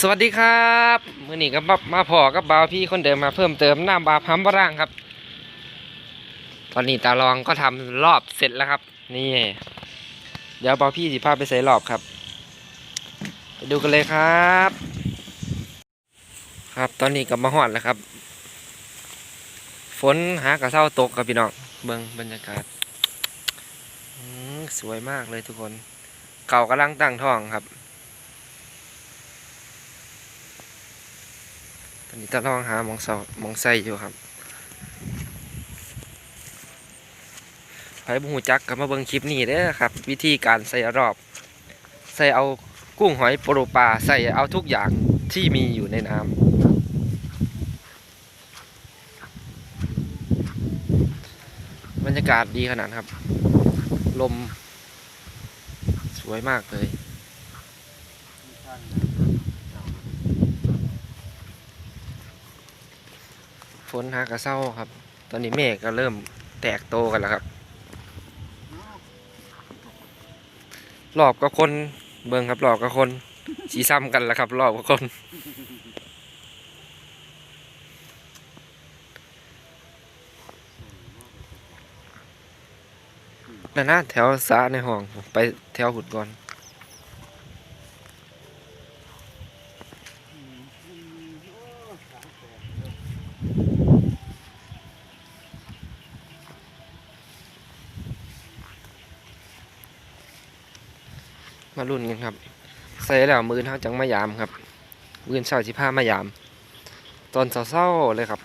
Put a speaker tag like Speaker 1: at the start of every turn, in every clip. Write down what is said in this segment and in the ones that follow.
Speaker 1: สวัสดีครับมื่อนี้ก็มามาพอกับบาวพี่คนเดิมมาเพิ่มเติมหน้ำบาพัมบร่างครับ ตอนนี้ตาลองก็ทำรอบเสร็จแล้วครับ นี่ เดี๋ยวบาวพี่สิพาไปใส่รอบครับไปดูกันเลยครับ ครับตอนนี้ก็มาหอดแล้วครับ ฝนหากระเซ้าตกครับพี่น้องเบิ่งบรรยากาศสวยมากเลยทุกคน เก่ากำลังตั้งท้องครับ อนนี้ตาลองหามองเสามองไส้อยู่ครับใครบุหูจักก็มาเบิ่งคลิปนี้เด้อครับ วิธีการใส่รอบ ใส่เอากุ้งหอยโปรปลาใส่เอาทุกอย่างที่มีอยู่ในน้ำบรรยากาศดีขนาดครับ ลม สวยมากเลย ฝนหากระเซ้าครับ ตอนนี้เมฆก็เริ่มแตกโตกันแล้วครับรอบกับคนเบิ่งครับรอบกับคนสีซ้ำกันแล้วครับรอบกับคนนั่นนะแถวสาในห้อง ไปแถวหุดก่อน มารุ่นกันครับ ใส่แล้วมือเท้าจังมายามครับ มือเช้าสิผ้ามายาม ตอนเศร้าๆเลยครับ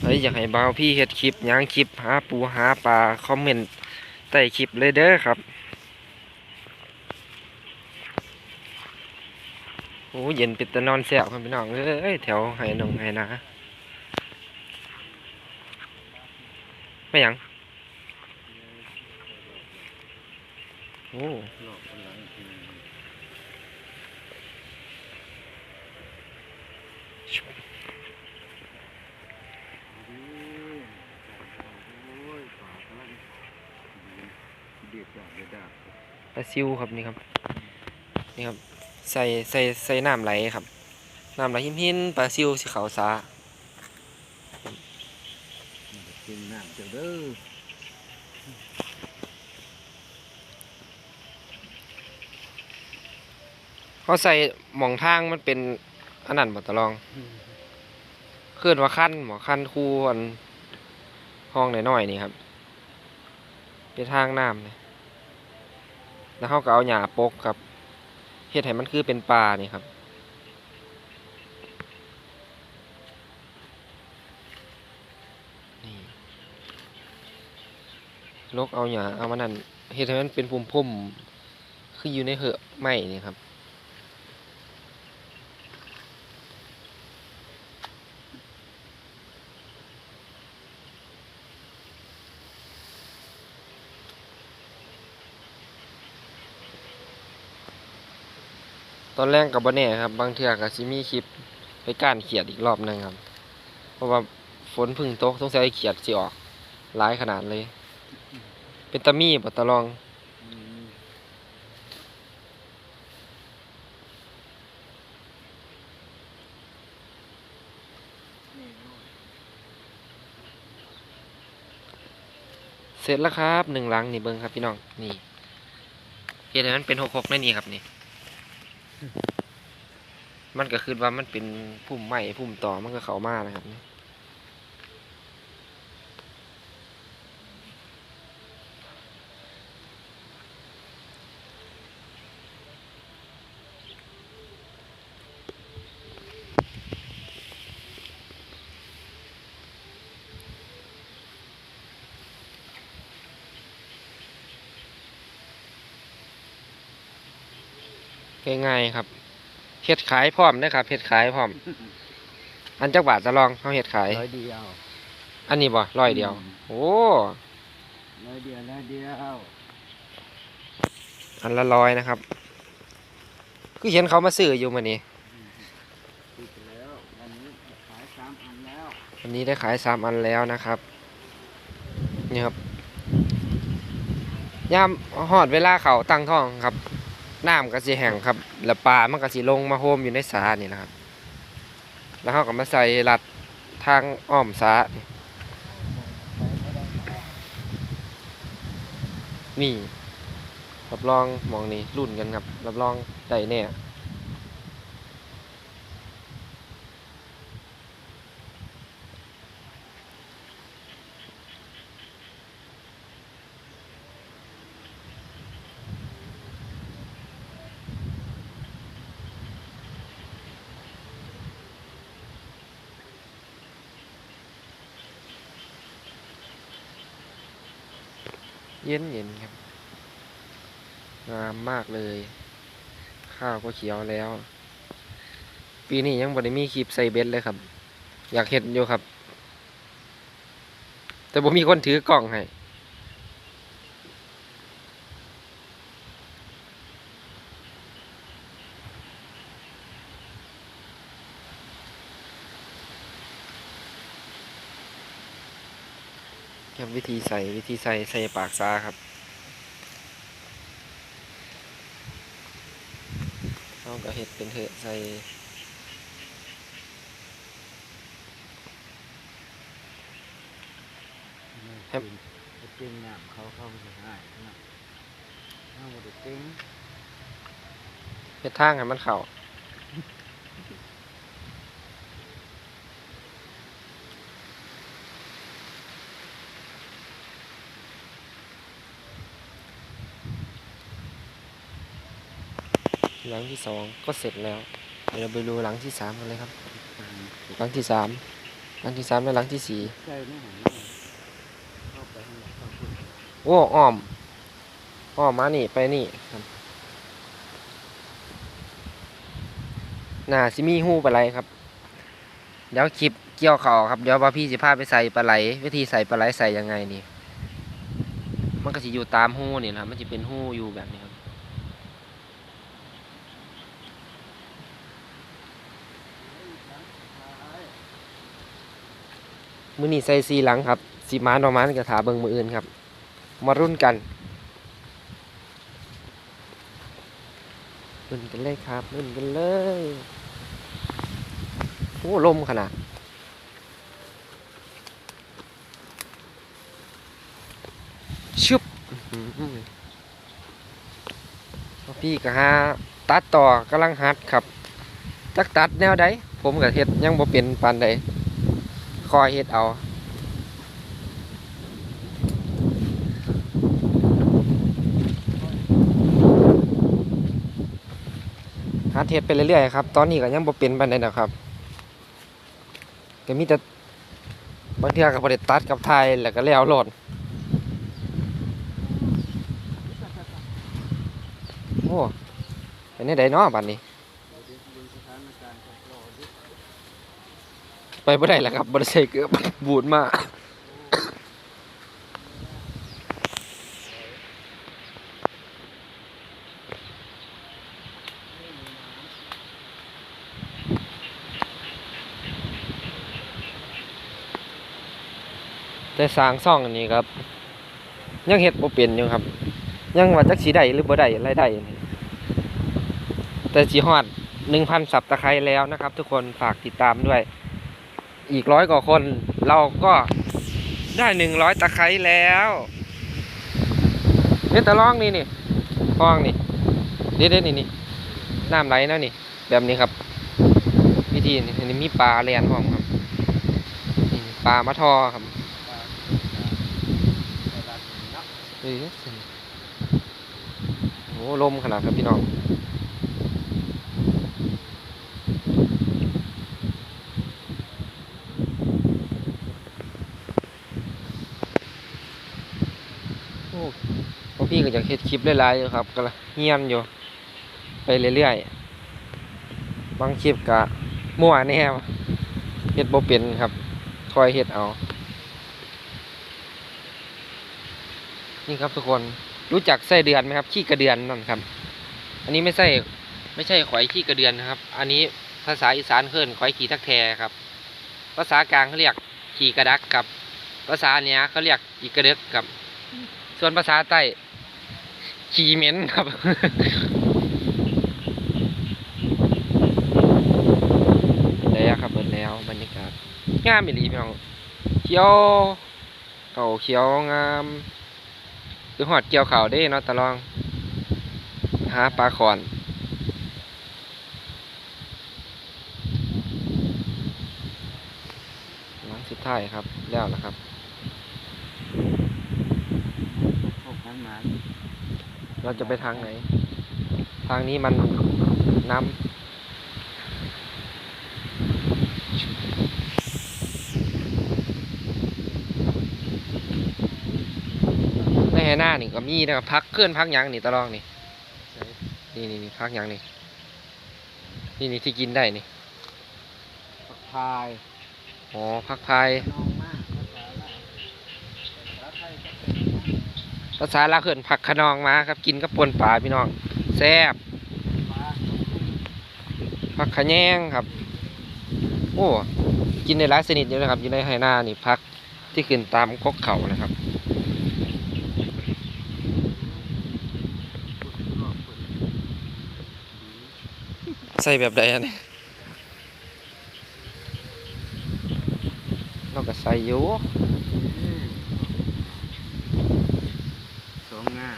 Speaker 1: เฮ้ยอยากให้บ่าวพี่เฮ็ดคลิปย่างคลิปหาปูหาปลาคอมเมนต์ใต้คลิปเลยเด้อครับโอ้เย็นป็นตะนอนแซวครับพี่น้องเอ้ยแถวไหหนงไหนา ไม่หยัง โอ้ปลาซิวครับนี่ครับ นี่ครับ ใส่ใส่ใส่น้ำไหลครับ น้ำไหลหินหินๆปลาซิวสีขาวสา
Speaker 2: กินน้ำเจ้าเด้อ
Speaker 1: เขาใส่หมองทางมันเป็นอันนั้นบ่ตะลองเคลื่อนว่าขั้นหมอขั้นคู่อันห้องน้อยๆนี่ครับเป็นทางน้ำเนี่ยแล้วเขาก็เอาหญ้าปกครับเฮ็ดให้มันคือเป็นปลานี่ครับ ลกเอาหญ้าเอามันนั่นเฮ็ดให้มันเป็นพุ่มๆคืออยู่ในเหอะไม้นี่ครับตอนแรกกับ่แน่ครับ บางเทื่อก็สิมีคลิปไปก้านเขียดอีกรอบหนึงครับ เพราะว่าฝนพึ่งตกต้องใช้เขียดสิออกหลายขนาดเลย เป็นตะมี่บ่ตะลอง เสร็จแล้วครับหนึ่งหลังนี่เบิ้งครับพี่น้อง นี่เฮ็ดให้มันเป็นหกหกนั่นนี่ครับนี่ มันก็คือว่ามันเป็นพุ่มไม้พุ่มต่อมันก็เข้ามานะครับ ง่ายๆครับเฮ็ดขายพร้อมนะครับเฮ็ดขายพร้อม อันจักบาทจะลองเขาเฮ็ดขาย
Speaker 2: ร้อยเดียว
Speaker 1: อันนี้บ่ร้อยเดียว
Speaker 2: อืม
Speaker 1: โอ้
Speaker 2: ร้อยเดียวร้อยเดียว
Speaker 1: อันละร้อยนะครับ คือเห็นเขามาซื้ออยู่มื้อนี้
Speaker 2: ติดแล้ววันนี้ขายสามอันแล้ว
Speaker 1: วันนี้ได้ขายสามอันแล้วนะครับนี่ครับยามหอดเวลาเขาตั้งท้องครับ น้ำก็สิแห้งครับ แล้วปลามันก็สิลงมาโฮมอยู่ในสานี่นะครับ แล้วเขาก็มาใส่รัดทางอ้อมสานี่นี่รับรองมองนี่รุ่นกันครับ รับรองได้แน่ เย็นเย็นๆครับ งามมากเลย ข้าวก็เขียวแล้ว ปีนี้ยังบ่ได้มีคลิปใส่เบ็ดเลยครับ อยากเห็นอยู่ครับ แต่ผมมีคนถือกล่องให้ ครับวิธีใส่วิธีใส่ใส่ปากซาครับเอาก็เห็ดเป็นเถอะใส่ครับ
Speaker 2: จริงน้ำเขาเข้าไปง่ายนะเอาหมดจริง
Speaker 1: เห็ดทางให้มันเข่า หลังที่สองก็เสร็จแล้ว เดี๋ยวเราไปดูหลังที่สามกันเลยครับ หลังที่สามหลังที่สามและหลังที่สี่
Speaker 2: ใช่ไม่หันหน้าเข้าไปข้างหลังเข้าไป
Speaker 1: โอ้อ้อมอ้อมมานี่ไปนี่ครับน่าสิมีหูปลาไหลครับ เดี๋ยวคลิปเกี่ยวเขาวครับ เดี๋ยวว่าพี่สิพาไปใส่ปลาไหล วิธีใส่ปลาไหลใส่ยังไงนี่ มันก็สิอยู่ตามหูนี่นะครับมันจะเป็นหูอยู่แบบนี้ครับ มือนีใส่สีหลังครับสีมานออกมานกระถาเบิงมืออื่นครับ มารุ่นกันรุ่นกันเลยครับรุ่นกันเลยโอ้ลมขนาดชุบพี่ก็หาตัดต่อกำลังฮัดครับจักตัดแนวใดผมกับเฮ็ดยังบ่เป็นปานใด คอยเฮ็ดเอาหาเทศไปเรื่อยๆครับ ตอนนี้ก็ยังบ่เป็นปานใดนะครับก็มีแต่บางเทื่อก็บ่ได้ตัดกับไทยแล้วก็แล้วโลดโอ้เป็นได้ไดเนาะบัดนี้
Speaker 2: ดูสถานการณ์ของเราดิ
Speaker 1: ไปบ่ได้แล้วครับบ่ได้ใส่เกือบบูดมากแต่สร้างซ่องอันนี้ครับ ยังเฮ็ดบ่เป็นอยู่ครับ ยังว่าจักสิได้หรือบ่ได้รายได้แต่สิฮอด1,000ซับตะไคร้แล้วนะครับ ทุกคนฝากติดตามด้วย อีกร้อยกว่าคน เราก็ได้100ตะไคร้แล้วเฮ็ดตะลองนี่นี่คลองนี่เด็ดๆนี่นี่น้ำไหลนะนี่ แบบนี้ครับ วิธีนี่นี่มีปลาแล่นพร้อมครับนี่ปลามาทอครับโอ้ลมขนาดครับพี่น้อง โอ้พว ก็อยากเฮ็ดคลิปหลายๆอยู่ครับก็เงียนอยู่ ไปเรื่อยๆบางคลิปก็มั่วแน่เฮ็ดบ่เป็นครับคอยเฮ็ดเอา นี่ครับทุกคนรู้จักไส้เดือนไหมครับขี้กระเดือนนั่นครับ อันนี้ไม่ใช่ไม่ใช่ข่อยขี้กระเดือนนะครับ อันนี้ภาษาอีสานเคินข่อยขี้ทักแทครับ ภาษากลางเขาเรียกขี้กระดักครับ ภาษาเนี้ยเขาเรียกอีกระเดึกครับ ส่วนภาษาใต้ ขีเหม็นครับแล้วครับเปิดแล้วบรรยากาศงามอีหลีพี่น้องเขียวเขาเขียวงาม คือหอดเกี่ยวเขาวเด้เนาะตะลอง หาปลาขอนหลังสุดท้ายครับ แล้วนะครับ
Speaker 2: พวกนั้นมา
Speaker 1: เราจะไปทางไหน ทางนี้มันน้ำในหน้านี่ก็มีนะครับพักเคลื่อนพักหยังนี่ตะลองนี่นี่นี่นี่พักหยังนี่นี่นี่ที่กินได้นี่
Speaker 2: ผักพาย
Speaker 1: อ๋อพักพาย
Speaker 2: น้องมากภาษาลาวภาษาไทยก็เป็น
Speaker 1: ภาษาลาเขินผักขนองมาครับ กินกับปนปลาพี่น้องแซ่บผักขะแยงครับ โอ้กินในหลายชนิดอยู่นะครับอยู่ในไหหน้านี่พักที่ขึ้นตามกกเขานะครับใส่แบบใดอันนี้เราก็ใส่อยู่
Speaker 2: อืมสองงา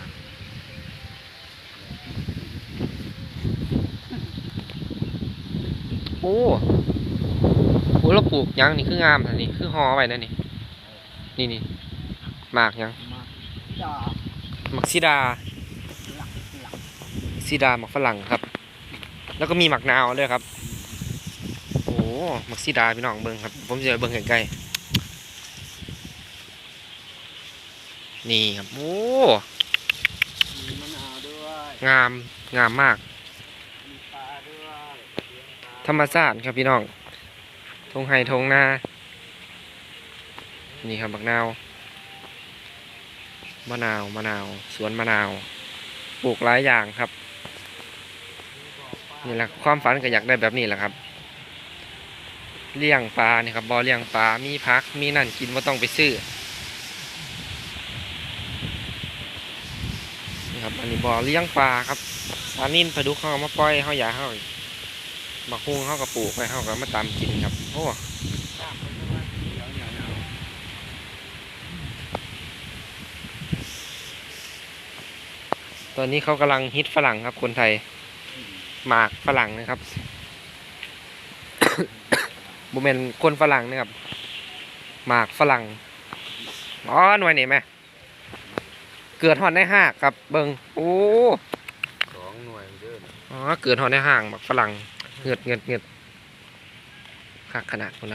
Speaker 1: โอ้โหเราปลูกหยังนี่คืองามอันนี้คือหอไว้นั่นนี่ นี่นี่หมากหยัง
Speaker 2: มาจ่า
Speaker 1: หมักซีดา
Speaker 2: หลักหลัก
Speaker 1: ซีดาหมักฝรั่งครับ แล้วก็มีหมักนาวด้วยครับ โอ้หมักซีดาพี่น้องเบิ้งครับ ผมจะเบิ้งใกล้ๆนี่ครับ โอ้
Speaker 2: มีมะนาวด้วย
Speaker 1: งาม งามมาก
Speaker 2: มีปลาด้วยเลี้ยงปลา
Speaker 1: ธรรมชาติครับพี่น้องทงไฮทงนา นี่ครับบักนาว มะนาวมะนาว สวนมะนาว ปลูกหลายอย่างครับ นี่แหละความฝันก็อยากได้แบบนี้แหละครับ เลี้ยงปลานี่ครับบ่อเลี้ยงปลา มีพัก มีนั่นกินว่าต้องไปซื้อ นี่ครับ อันนี้บ่อเลี้ยงปลาครับปลานิ่นปลาดุกเขาเอามาปล่อยเขาอยากเขา บักฮุงเขาก็ปลูกไว้เขาก็มาตามกินครับโอ้
Speaker 2: ข้ามไปข้างล่างเดี๋ยวเดี๋ยวเดี๋ยว
Speaker 1: ตอนนี้เขากำลังฮิตฝรั่งครับคนไทย หมากฝรั่งนะครับโมเมนคนฝรั่งนะครับ หมากฝรั่งอ๋อหน่วยนี่ไหมเกิดหอนในห้ากครับ เบิงโอ้
Speaker 2: สองหน่วยเด้อ
Speaker 1: อ๋อเกิดหอนในห้างหมากฝรั่ง เงือดเงือดเงือดคักขนาดคนน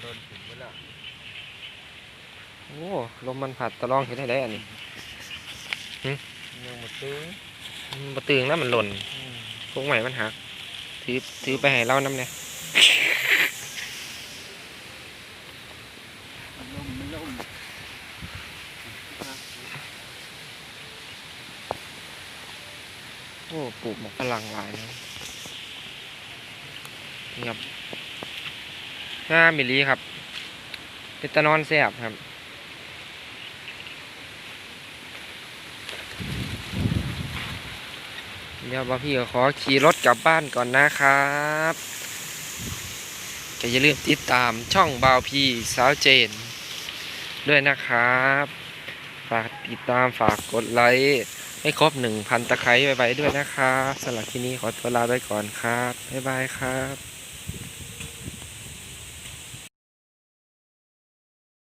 Speaker 2: โดนถึงเวลาำ
Speaker 1: โอ้ลมมันผัดตะลองเห็นได้ได้อันนี้
Speaker 2: ยังมาตื้อ
Speaker 1: มันบ่ตึงแล้วมันหล่นพวกใหม่มันหักถือถือไปให้เราน้ำเนี่ย
Speaker 2: มันล่มมันล่ม
Speaker 1: โอ้ปลูกหมกฝรั่งหลายนะ นี่ครับงามมิลีครับเป็นตะนอนแซบครับเดี๋ยวบาพี่ขอขี่รถกลับบ้านก่อนนะครับก็อย่าลืมติดตามช่องบาวพี่สาวเจน ด้วยนะครับ ฝากติดตามฝากกดไลค์ให้ครบหนึ่งพันตะไคร้ไว้ด้วยนะครับสำหรับที่นี้ขอตัวลาไปก่อนครับ บ๊ายบายครับ